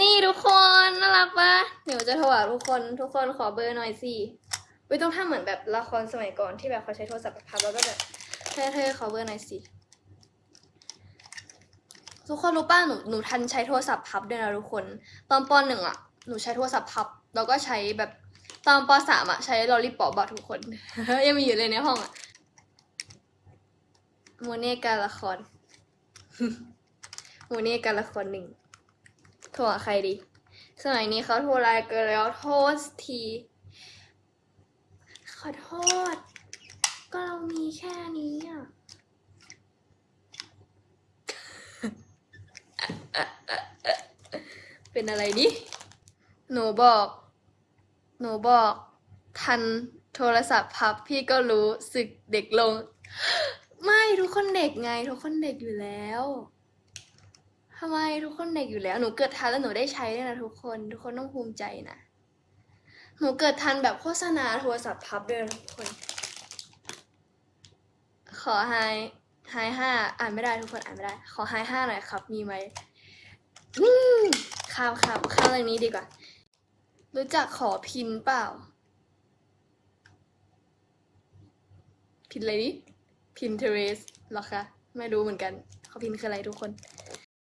นี่ทุกคนน่ารักปะเดี๋ยวจะโทรหาทุกคนทุกคนขอเบอร์หน่อยสิไว้ยต้องทำเหมือนแบบละครสมัยก่อนที่แบบเขาใช้โทรศัพท์พับแล้วก็แบบเธอเธอขอเบอร์หน่อยสิทุกคนรู้ป่ะหนูหนูทันใช้โทรศัพท์พับด้วยนะทุกคน ตอนปหนึ่งอะหนูใช้โทรศัพท์พับ แล้วก็ใช้แบบตอนปสามอะใช้ลอลิปอบบะทุกคน ยังมีอยู่เลยในห้องอะโมเน่การละครโมเน่การละครหนึ่ง โทรหาใครดี สมัยนี้เขาโทรไลน์กันแล้วโทษที ขอโทษ ก็เรามีแค่นี้อะเป็นอะไรดิ หนูบอก หนูบอก ทันโทรศัพท์พับพี่ก็รู้สึกเด็กลง ไม่ทุกคนเด็กไง ทุกคนเด็กอยู่แล้ว ทำไมทุกคนเด็กอยู่แล้ว หนูเกิดทันแล้วหนูได้ใช้ด้วยนะทุกคน ทุกคนต้องภูมิใจนะ หนูเกิดทันแบบโฆษณาโทรศัพท์พับด้วยนะทุกคน ขอไฮไฮห้าอ่านไม่ได้ทุกคนอ่านไม่ได้ ขอไฮห้าหน่อยครับ มีไหมข้ามข้ามข้ามเรื่องนี้ดีกว่า รู้จักขอพินเปล่า พินอะไรนี่พินเทเรสหรอคะ ไม่รู้เหมือนกัน ขอพินคืออะไรทุกคน